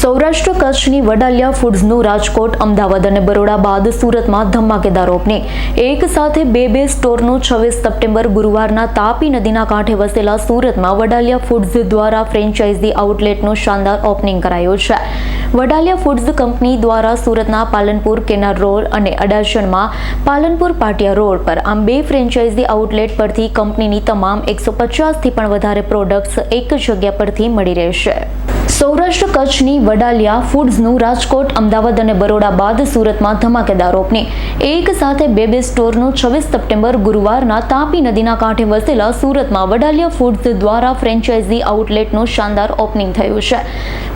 સૌરાષ્ટ્ર કચ્છની વડાલિયા ફૂડ્સનું રાજકોટ, અમદાવાદ અને બરોડા બાદ સુરતમાં ધમાકેદાર ઓપનિંગ. એક સાથે બે બે સ્ટોરનું છવ્વીસ સપ્ટેમ્બર ગુરુવારના તાપી નદીના કાંઠે વસેલા સુરતમાં વડાલિયા ફૂડ્સ દ્વારા ફ્રેન્ચાઇઝી આઉટલેટનું શાનદાર ઓપનિંગ કરાયું છે. વડાલિયા ફૂડ્સ કંપની દ્વારા સુરતના પાલનપુર કેનાર રોડ અને અડાશણમાં પાલનપુર પાટિયા રોડ પર આમ બે ફ્રેન્ચાઇઝી આઉટલેટ પરથી કંપનીની તમામ એકસો પચાસથી પણ વધારે પ્રોડક્ટ્સ એક જગ્યા પરથી મળી રહેશે. સૌરાષ્ટ્ર કચ્છની વડાલિયા ફૂડ્સનું રાજકોટ, અમદાવાદ અને બરોડા બાદ સુરતમાં ધમાકેદાર ઓપનિંગ એક સાથે બે બે સ્ટોરનું છવ્વીસ સપ્ટેમ્બર ગુરુવારના તાપી નદીના કાંઠે વસેલા સુરતમાં વડાલિયા ફૂડ્સ દ્વારા ફ્રેન્ચાઇઝી આઉટલેટનું શાનદાર ઓપનિંગ થયું છે.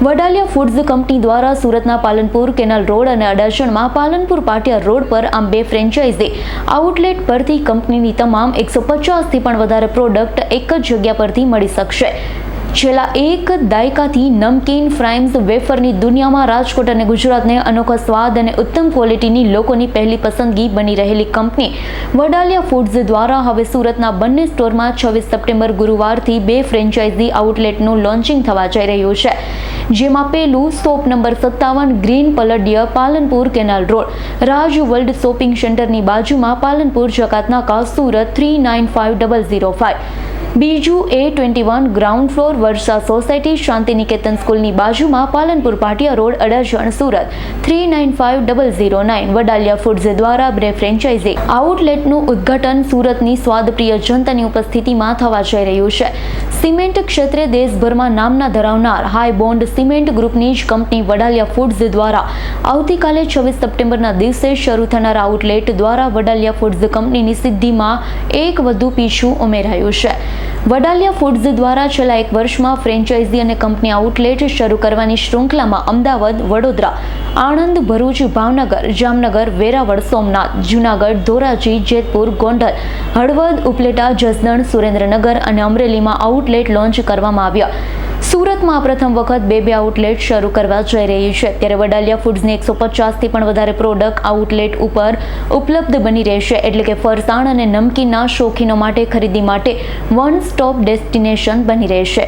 વડાલિયા ફૂડ્સ કંપની દ્વારા સુરતના પાલનપુર કેનાલ રોડ અને અડાજણમાં પાલનપુર પાટિયા રોડ પર આમ બે ફ્રેન્ચાઇઝી આઉટલેટ પરથી કંપનીની તમામ એકસો પચાસથી પણ વધારે પ્રોડક્ટ એક જ જગ્યા પરથી મળી શકશે. છેલ્લા એક દાયકાથી નમકીન ફ્રાઇમ્સ વેફરની દુનિયામાં રાજકોટ અને ગુજરાતને અનોખા સ્વાદ અને ઉત્તમ ક્વોલિટીની લોકોની પહેલી પસંદગી બની રહેલી કંપની વડાલિયા ફૂડ્સ દ્વારા હવે સુરતના બંને સ્ટોરમાં છવ્વીસ સપ્ટેમ્બર ગુરુવારથી બે ફ્રેન્ચાઇઝી આઉટલેટનું લોન્ચિંગ થવા જઈ રહ્યું છે, જેમાં પહેલું સોપ નંબર સત્તાવન, green પલડિયા, Palanpur canal road, Raj world shopping સેન્ટરની બાજુમાં Palanpur Jakatnaka Surat three nine five double zero five. બીજું A twenty one ground floor Varsha society Shantiniketan સ્કૂલની બાજુમાં Palanpur Patiya road Adajan Surat. Three nine five double zero nine Vadaliya foods દ્વારા બ્રે franchise. આઉટલેટનું ઉદ્ઘાટન સુરતની સ્વાદપ્રિય જનતાની ઉપસ્થિતિમાં થવા જઈ રહ્યું છે. સિમેન્ટ ક્ષેત્રે દેશભરમાં નામના ધરાવનાર હાઈ બોન્ડ સિમેન્ટ ગ્રુપની જ કંપની વડાલિયા ફૂડ્સ દ્વારા આવતીકાલે છવ્વીસ સપ્ટેમ્બરના દિવસે શરૂ થનાર આઉટલેટ દ્વારા વડાલિયા ફૂડ્સ કંપનીની સિદ્ધિમાં એક વધુ પીછું ઉમેરાયું છે. વડાલિયા ફૂડ્સ દ્વારા છેલ્લા એક વર્ષમાં ફ્રેન્ચાઇઝી અને કંપની આઉટલેટ શરૂ કરવાની શૃંખલામાં અમદાવાદ, વડોદરા, આણંદ, ભરૂચ, ભાવનગર, જામનગર, વેરાવળ, સોમનાથ, જૂનાગઢ, ધોરાજી, જેતપુર, ગોંડલ, હળવદ, ઉપલેટા, જસદણ, સુરેન્દ્રનગર અને અમરેલીમાં આઉટલેટ લોન્ચ કરવામાં આવ્યા. સુરતમાં પ્રથમ વખત બે બે આઉટલેટ શરૂ કરવા જઈ રહી છે. ત્યારે વડાલિયા ફૂડ્સની એકસો પચાસથી પણ વધારે પ્રોડક્ટ આઉટલેટ ઉપર ઉપલબ્ધ બની રહેશે. એટલે કે ફરસાણ અને નમકીનના શોખીનો માટે ખરીદી માટે વન સ્ટોપ ડેસ્ટિનેશન બની રહેશે.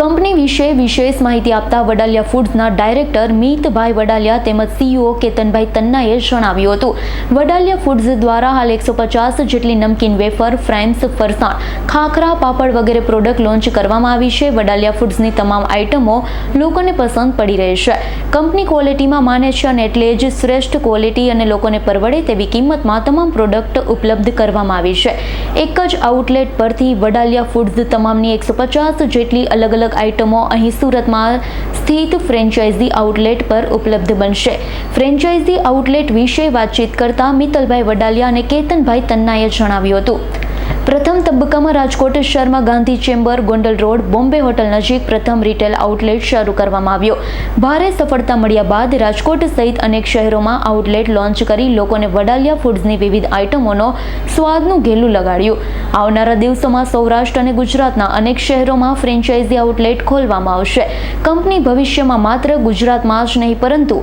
કંપની વિશે વિશેષ માહિતી આપતા વડાલિયા ફૂડ્સના ડાયરેક્ટર મીતભાઈ વડાલિયા તેમજ સીઈઓ કેતનભાઈ તન્નાએ જણાવ્યું હતું. વડાલિયા ફૂડ્સ દ્વારા હાલ એકસો પચાસ જેટલી નમકીન વેફર ફ્રેમ્સ ફરસાણ, ખાખરા, પાપડ વગેરે પ્રોડક્ટ લોન્ચ કરવામાં આવી છે. વડાલિયા ફૂડ્સની તમામ આઇટમો લોકોને પસંદ પડી રહી છે. કંપની ક્વોલિટીમાં માને છે અને એટલે જ શ્રેષ્ઠ ક્વોલિટી અને લોકોને પરવડે તેવી કિંમતમાં તમામ પ્રોડક્ટ ઉપલબ્ધ કરવામાં આવી છે. એક જ આઉટલેટ પરથી વડાલિયા ફૂડ્સ તમામની એકસો પચાસ જેટલી અલગ અલગ આઇટમો અહીં સુરતમાં સ્થિત ફ્રેન્ચાઇઝી આઉટલેટ પર ઉપલબ્ધ બનશે. ફ્રેન્ચાઇઝી આઉટલેટ વિશે વાતચીત કરતા મિત્તલભાઈ વડાલિયા અને કેતનભાઈ તન્નાએ જણાવ્યું હતું. પ્રથમ તબક્કામાં રાજકોટ શહેરમાં Gandhi chamber, Gondal road, Bombay hotel નજીક પ્રથમ રિટેલ આઉટલેટ શરૂ કરવામાં આવ્યો. ભારે સફળતા મળ્યા બાદ રાજકોટ સહિત અનેક શહેરોમાં આઉટલેટ લોન્ચ કરી લોકોને વડાલિયા ફૂડ્સની વિવિધ આઇટમોનો સ્વાદનું ઘેલું લગાડ્યું. આવનારા દિવસોમાં સૌરાષ્ટ્ર અને ગુજરાતના અનેક શહેરોમાં ફ્રેન્ચાઇઝી આઉટલેટ ખોલવામાં આવશે. કંપની ભવિષ્યમાં માત્ર ગુજરાતમાં જ નહીં, પરંતુ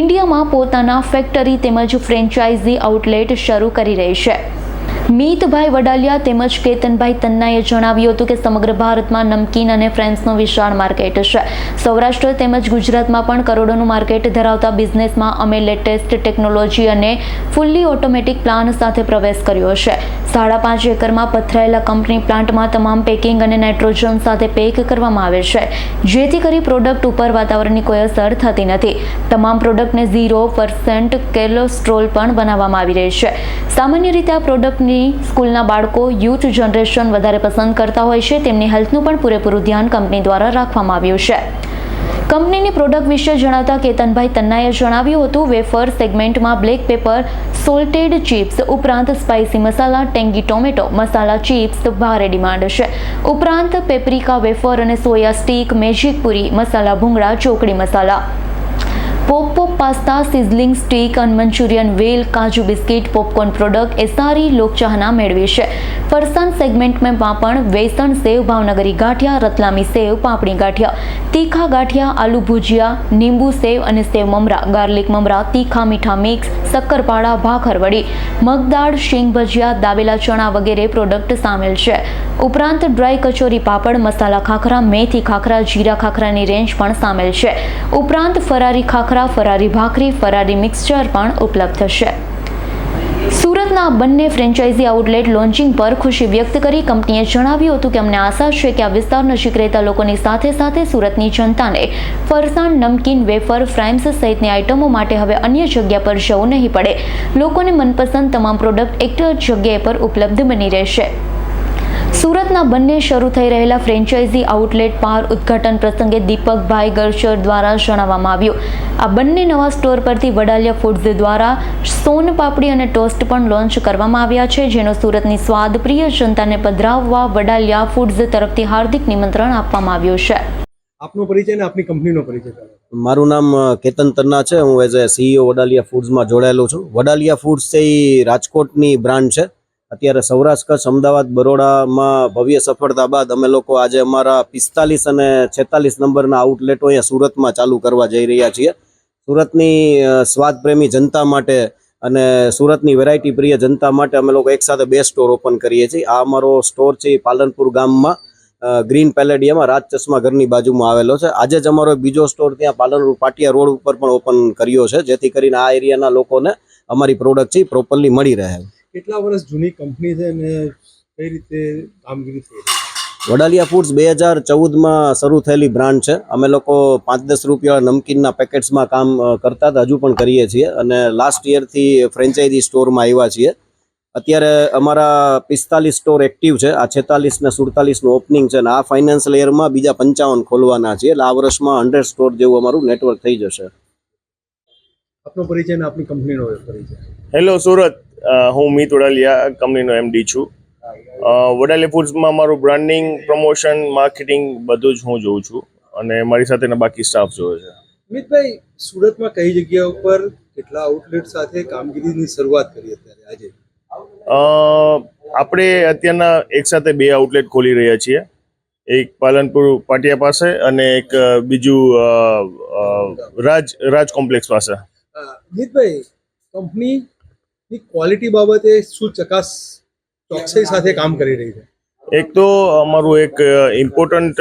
ઇન્ડિયામાં પોતાના ફેક્ટરી તેમજ ફ્રેન્ચાઇઝી આઉટલેટ શરૂ કરી રહી છે. મીતભાઈ વડાલિયા તેમજ કેતનભાઈ તન્નાએ જણાવ્યું હતું કે સમગ્ર ભારતમાં નમકીન અને ફ્રેન્ડ્સનો વિશાળ માર્કેટ છે. સૌરાષ્ટ્ર તેમજ ગુજરાતમાં પણ કરોડોનું માર્કેટ ધરાવતા બિઝનેસમાં અમે લેટેસ્ટ ટેકનોલોજી અને ફૂલ્લી ઓટોમેટિક પ્લાન સાથે પ્રવેશ કર્યો છે. સાડા પાંચ એકરમાં પથરાયેલા કંપની પ્લાન્ટમાં તમામ પેકિંગ અને નાઇટ્રોજન સાથે પેક કરવામાં આવે છે. જેથી કરી પ્રોડક્ટ ઉપર વાતાવરણની કોઈ અસર થતી નથી. તમામ પ્રોડક્ટને ઝીરો પર્સન્ટ કેલોસ્ટ્રોલ પણ બનાવવામાં આવી રહી છે. સામાન્ય રીતે આ પ્રોડક્ટની સ્કૂલના બાળકો યુથ જનરેશન વધારે પસંદ કરતા હોય છે, તેમની હેલ્થનું પણ પૂરેપૂરું ધ્યાન કંપની દ્વારા રાખવામાં આવ્યું છે. કંપનીની પ્રોડક્ટ વિશે જણાવતા કેતનભાઈ તન્નાએ જણાવ્યું હતું, વેફર સેગમેન્ટમાં બ્લેક પેપર, સોલ્ટેડ ચિપ્સ, ઉપરાંત spicy masala, tangy tomato, masala chips ભારે ડિમાન્ડ છે. ઉપરાંત પેપ્રિકા વેફર અને soya stick, magic puri, masala bhungla, ચોકડી masala. Pop pasta, sizzling, stick અને Manchurian wheel, kaju biscuit, popcorn product એ સારી લોકચાહના મેળવી છે ફરસાણ સેગમેન્ટમાં પણ વેસણ સેવ, ભાવનગરી ગાંઠિયા, રતલામી સેવ, પાપડી ગાંઠિયા, તીખા ગાંઠિયા, આલુ ભુજિયા લીંબુ સેવ અને સેવ મમરા, ગાર્લિક મમરા, તીખા મીઠા મિક્સ, શક્કરપાડા ભાખરવડી મગદાળ, શીંગ ભજીયા, દાબેલા ચણા વગેરે પ્રોડક્ટ સામેલ છે. ઉપરાંત ડ્રાય કચોરી પાપડ, મસાલા ખાખરા, મેથી ખાખરા, જીરા ખાખરાની રેન્જ પણ સામેલ છે. ઉપરાંત ફરારી ખાખરા, ફરારી ભાખરી ફરારી મિક્સચર પણ ઉપલબ્ધ છે. સુરતના બંને ફ્રેન્ચાઇઝી આઉટલેટ લોન્ચિંગ પર ખુશી વ્યક્ત કરી કંપનીએ જણાવ્યું હતું કે અમને આશા છે કે આ વિસ્તાર નજીક રહેતા લોકોની સાથે સાથે સુરતની જનતાને ફરસાણ, નમકીન, વેફર ફ્રાઇમ્સ સહિતની આઇટમો માટે હવે અન્ય જગ્યા પર જવું નહીં પડે. લોકોને મનપસંદ તમામ પ્રોડક્ટ એક જ જગ્યાએ પર ઉપલબ્ધ બની રહેશે. સુરતના બંને શરૂ થઈ રહેલા ફ્રેન્ચાઇઝી આઉટલેટ પાર ઉદ્ઘાટન પ્રસંગે દીપકભાઈ ગરશર દ્વારા જણાવવામાં આવ્યું. આ બંને નવા સ્ટોર પરથી વડાલિયા ફૂડ્સ દ્વારા સોન પાપડી અને ટોસ્ટ પણ લોન્ચ કરવામાં આવ્યા છે જેનો સુરતની સ્વાદપ્રિય જનતાને પધરાવવા વડાલિયા ફૂડ્સ તરફથી હાર્દિક નિમંત્રણ આપવામાં આવ્યું છે. આપનો પરિચય અને આપની કંપનીનો પરિચય મારું નામ કેતન તન્ના છે. હું એઝ એ સીઈઓ વડાલિયા ફૂડ્સમાં જોડાયેલો છું. વડાલિયા ફૂડ્સ છે એ રાજકોટની બ્રાન્ડ છે. અત્યારે સૌરાષ્ટ્ર કચ્છ, અમદાવાદ, બરોડામાં ભવ્ય સફળતા બાદ અમે લોકો આજે અમારા પિસ્તાલીસ અને છેતાલીસ નંબરના આઉટલેટો અહીંયા સુરતમાં ચાલુ કરવા જઈ રહ્યા છીએ. સુરતની સ્વાદપ્રેમી જનતા માટે અને સુરતની વેરાયટી પ્રિય જનતા માટે અમે લોકો એકસાથે બે સ્ટોર ઓપન કરીએ છીએ. આ અમારો સ્ટોર છે પાલનપુર ગામમાં ગ્રીન પેલેડિયામાં, રાજ ચશ્મા ઘરની બાજુમાં આવેલો છે. આજે જ અમારો બીજો સ્ટોર ત્યાં પાલનપુર પાટિયા રોડ ઉપર પણ ઓપન કર્યો છે. જેથી કરીને આ એરિયાના લોકોને અમારી પ્રોડક્ટ છે પ્રોપરલી મળી રહે. કેટલા વર્ષ જૂની કંપની છે અને કઈ રીતે કામગીરી થઈ રહી છે? વડાલિયા ફૂડ્સ બે હજાર ચૌદમાં શરૂ થયેલી બ્રાન્ડ છે. અમે લોકો પાંચ દસ રૂપિયા નમકીનના પેકેટ્સમાં કામ કરતા હતા. હજુ પણ કરીએ છીએ અને લાસ્ટ યરથી ફ્રેન્ચાઇઝી સ્ટોરમાં આવ્યા છીએ. અત્યારે અમારા પિસ્તાલીસ સ્ટોર એક્ટિવ છે. આ છેતાલીસ ને સુડતાલીસનું ઓપનિંગ છે અને આ ફાઇનાન્શિયલ યરમાં બીજા પંચાવન ખોલવાના છે એટલે આ વર્ષમાં હંડ્રેડ સ્ટોર જેવું અમારું નેટવર્ક થઈ જશે. આપનો પરિચય ને આપની કંપનીનો પરિચય. હેલો સુરત. હું મિત વડાલિયા કંપનીનો એમડી છું. વડાલી ફૂડ્સમાં મારું બ્રાન્ડિંગ પ્રમોશન માર્કેટિંગ બધું જ હું જોઉં છું. અને મારી સાથેના બાકી સ્ટાફ જોવે છે. મિતભાઈ સુરતમાં કઈ જગ્યા ઉપર કેટલા આઉટલેટ સાથે કામગીરીની શરૂઆત કરી અત્યારે આજે? આપણે અત્યારના એકસાથે બે આઉટલેટ ખોલી રહ્યા છીએ. એક પાલનપુર પાટિયા પાસે અને એક બીજું રાજ રાજ કોમ્પ્લેક્સ પાસે. મિતભાઈ અમિતભાઈ કંપનીની ક્વોલિટી બાબતે શું ચકાસ ચોકસાઈ સાથે કામ કરી રહી છે? એક તો અમારું એક ઇમ્પોર્ટન્ટ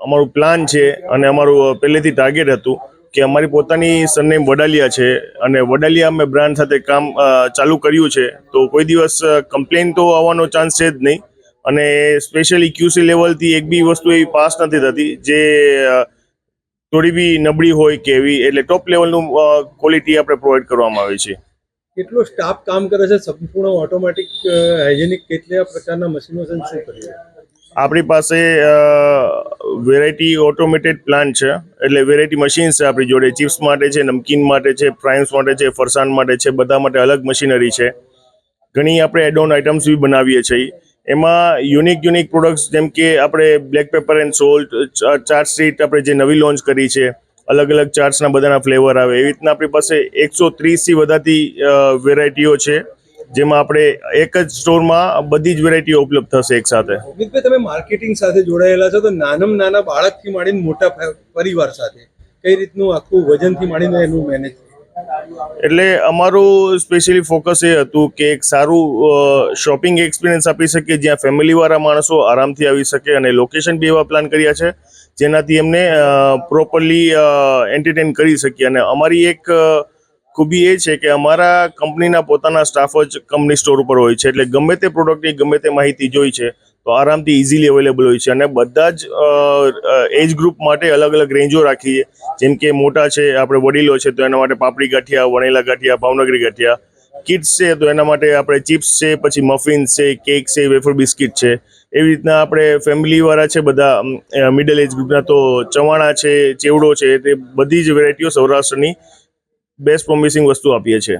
અમારું પ્લાન છે અને અમારું પહેલેથી ટાર્ગેટ હતું કે અમારી પોતાની સરનેમ વડાલિયા છે અને વડાલિયા અમે બ્રાન્ડ સાથે કામ ચાલુ કર્યું છે. તો કોઈ દિવસ કમ્પ્લેન તો આવવાનો ચાન્સ છે જ નહીં. અને સ્પેશિયલી ક્યુસી લેવલથી એક બી વસ્તુ એવી પાસ નથી થતી જે થોડી બી નબળી હોય કે એવી, એટલે ટોપ લેવલનું ક્વોલિટી આપણે પ્રોવાઈડ કરવામાં આવે છે. કેટલો સ્ટાફ કામ કરે છે? સંપૂર્ણ ઓટોમેટિક હાઇજેનિક કેટલા પ્રકારના મશીનો છે શું કરી? આપણી પાસે વેરાયટી ઓટોમેટેડ પ્લાન્ટ છે. એટલે વેરાયટી મશીન્સ છે આપણી જોડે. ચિપ્સ માટે છે, નમકીન માટે છે પ્રાઇમ્સ માટે છે, ફરસાણ માટે છે, બધા માટે અલગ મશીનરી છે. ઘણી આપણે એડોન આઇટમ્સ બી બનાવીએ છીએ. એમાં યુનિક યુનિક પ્રોડક્ટ્સ જેમ કે આપણે black pepper and salt chaat sheet આપણે જે નવી લોન્ચ કરી છે અલગ અલગ ચાટ્સના બધાના ફ્લેવર આવે. એવી રીતના આપણી પાસે એકસો ત્રીસથી વધારતી વેરાયટીઓ છે. જેમાં આપણે એક જ સ્ટોરમાં બધી જ વેરાયટીઓ ઉપલબ્ધ થશે એક સાથે. તમે માર્કેટિંગ સાથે જોડાયેલા છો તો નાનામાં નાના બાળકથી માંડીને મોટા પરિવાર સાથે કઈ રીતનું આખું વજનથી માંડીને એનું મેનેજ એટલે અમારું સ્પેશિયલી ફોકસ એ હતું કે એક સારું શોપિંગ એક્સપિરિયન્સ આપી શકીએ, જ્યાં ફેમિલીવાળા માણસો આરામથી આવી શકે અને લોકેશન બી એવા પ્લાન કર્યા છે, જેનાથી એમને પ્રોપરલી એન્ટરટેન કરી શકીએ. અને અમારી એક ખૂબી એ છે કે અમારા કંપનીના પોતાના સ્ટાફ જ કંપની સ્ટોર ઉપર હોય છે. એટલે ગમે તે પ્રોડક્ટની ગમે તે માહિતી જોઈ છે આરામથી ઇઝીલી અવેલેબલ હોય છે. અને બધા જ એજ ગ્રુપ માટે અલગ અલગ રેન્જો રાખીએ જેમ કે મોટા છે, આપણે વડીલો છે, તો એના માટે પાપડી ગાંઠિયા, વણેલા ગાંઠિયા, ભાવનગરી ગાંઠિયા. કિડ્સ છે, તો એના માટે આપણે ચિપ્સ છે, પછી મફિન્સ છે કેક છે વેફર બિસ્કિટ છે. એવી રીતના આપણે ફેમિલીવાળા છે, બધા મિડલ એજ ગ્રુપના તો ચવાણા છે, ચેવડો છે, તે બધી જ વેરાયટીઓ સૌરાષ્ટ્રની બેસ્ટ પ્રોમિસિંગ વસ્તુ આપીએ છીએ.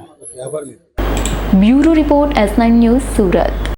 Bureau report S nine news Surat.